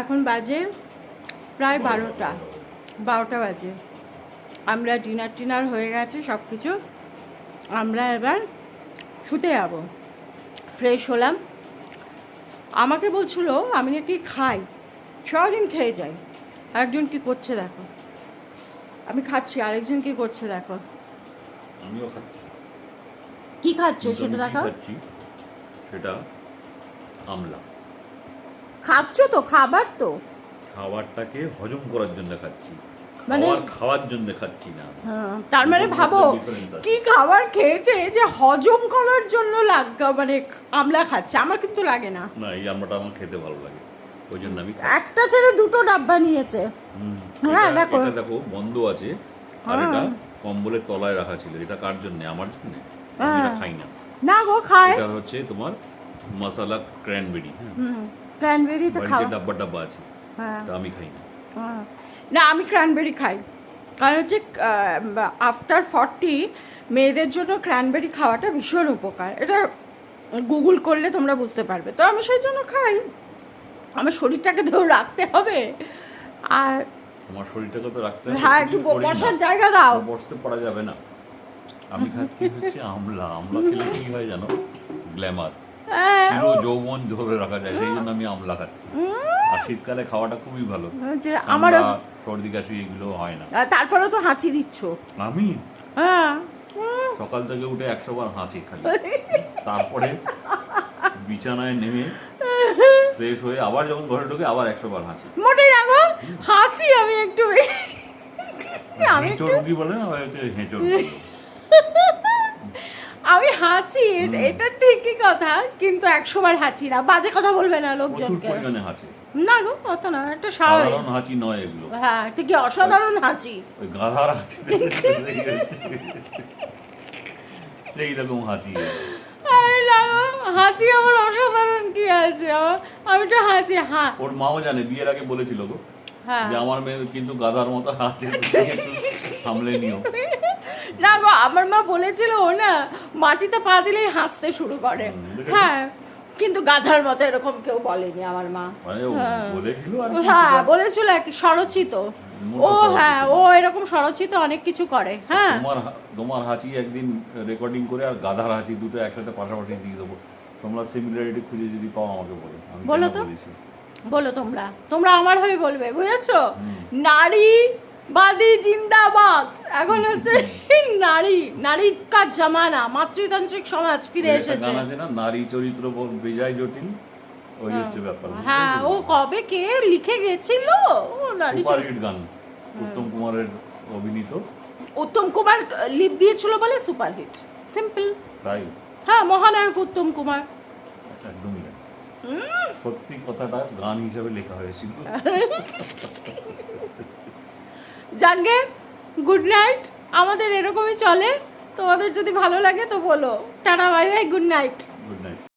এখন বাজে প্রায় বারোটা বারোটা বাজে। আমরা ডিনার টিনার হয়ে গেছে সব কিছু আমরা এবার শুতে যাব। ফ্রেশ হলাম। আমাকে বলছিল আমি নাকি খাই। সারাদিন খেয়ে যাই। একজন কি করছে দেখো। আমি খাচ্ছি আরেকজন কি করছে দেখো। আমিও খাচ্ছি। কি খাচ্ছ সেটা দেখো সেটা আমলা। খাচ্ছ তো খাবার তো? খাবারটাকে হজম করার জন্য খাচ্ছি। মানে- খাওয়ার জন্য খাচ্ছি না হ্যাঁ, তার মানে ভাবো। কি খাবার খেয়েছে যে হজম করার জন্য লাগ মানে আমলা খাচ্ছে আমার কিন্তু লাগে না। না এই আমলাটা আমার খেতে ভালো লাগে। ওই জন্য আমি একটা ছেড়ে দুটো ডাব্বা নিয়েছে। হ্যাঁ, দেখো। এটা দেখো বন্ধ আছে। আর হ্যাঁ। এটা কম্বলের তলায় রাখা ছিল। এটা কার জন্য? আমার জন্য? আমি হ্যাঁ। এটা খাই না। না গো খায়। এটা হচ্ছে তোমার মশালা ক্র্যানবেরি হ্যাঁ। হুম। ক্র্যানবেরি তো খাওয়া ডাব্বা ডাব্বা আছে হ্যাঁ। আমি খাই না। না আমি ক্র্যানবেরি খাই। কারণ হচ্ছে আফটার ফর্টি মেয়েদের জন্য ক্র্যানবেরি খাওয়াটা ভীষণ উপকার। এটা গুগল করলে তোমরা বুঝতে পারবে। তো আমি সেই জন্য খাই। আমার শরীরটাকে তো রাখতে হবে। আর তোমার শরীরটাকে তো রাখতে হবে হ্যাঁ একটু বসার জায়গা দাও। বসতে পারা যাবে না। আমি খাচ্ছি হচ্ছে আমলা। আমলা খেলে কি হয় জানো? গ্ল্যামার। চির যৌবন ধরে রাখা যায়? সেই জন্য আমি আমলা খাচ্ছি। আর শীতকালে খাওয়াটা খুবই ভালো। যে আমারও সর্দি কাশি এগুলো হয় না। তারপরেও তো হাঁচি দিচ্ছ। আমি? হ্যাঁ। সকাল থেকে উঠে একশো বার হাঁচি খালি তারপরে বিছানায় নেমে ফ্রেশ হয়ে আবার যখন ঘরে ঢুকে আবার একশো বার হাঁচি। মোটেই না গো হাঁচি আমি একটু আমি একটু রুগী বলে না হচ্ছে হেঁচো। আমি হাঁচি এটা- ঠিকই কথা কিন্তু একশো বার হাঁচি না বাজে কথা বলবে না লোকজনকে। না গো অত না একটা স্বাভাবিক সাধারণ হাঁচি নয় এগুলো। হ্যাঁ ঠিক কি অসাধারণ হাঁচি? ওই গাধার হাঁচি সেই রকম হাঁচি। আরে না গো, হাঁচি আমার অসাধারণ কি আছে আমি তো হাঁচি হ্যাঁ। ওর মাও জানে বিয়ের আগে বলেছিল গো হ্যাঁ। যে আমার মেয়ে কিন্তু গাধার মতো হাঁচি। সামলে নিও। না গো আমার মা বলেছিল ও না মাটিতে পা দিলেই হাসতে শুরু করে। হ্যাঁ কিন্তু গাধার মতো এরকম কেউ বলেনি আমার মা। মানে হ্যাঁ। বলেছিল আর হ্যাঁ কি স্বরচিত। মোটা ও হ্যাঁ ও এরকম স্বরচিত অনেক কিছু করে হ্যাঁ। তোমার তোমার হাঁচি একদিন রেকর্ডিং করে আর গাধার হাঁচি দুটো একসাথে পাশাপাশি দিয়ে দেবো। তোমরা সিমিলারিটি খুঁজে যদি পাও আমাকে বলো। বলো তো। বলো তোমরা। তোমরা আমার হয়ে বলবে বুঝেছ। নারী বাদী জিন্দাবাদ। এখন হচ্ছে নারী নারী কাজ জামানা মাতৃতান্ত্রিক সমাজ ফিরে এসেছে। গান আছে না? নারী চরিত্র বেজায় জটিল। ওই হচ্ছে ব্যাপার। হ্যাঁ ও কবে কে লিখে গেছিল? ও নারী সুপার চরিত্র- হিট গান উত্তম কুমারের অভিনীত। উত্তম কুমার লিপ দিয়েছিল বলে সুপারহিট সিম্পল। তাই? হ্যাঁ মহানায়ক উত্তম কুমার। একদমই সত্যি কথাটা গান হিসাবে লেখা হয়েছিল। যাকে গুড নাইট আমাদের এরকমই চলে। তোমাদের যদি ভালো লাগে তো বলো। Tata bye bye good night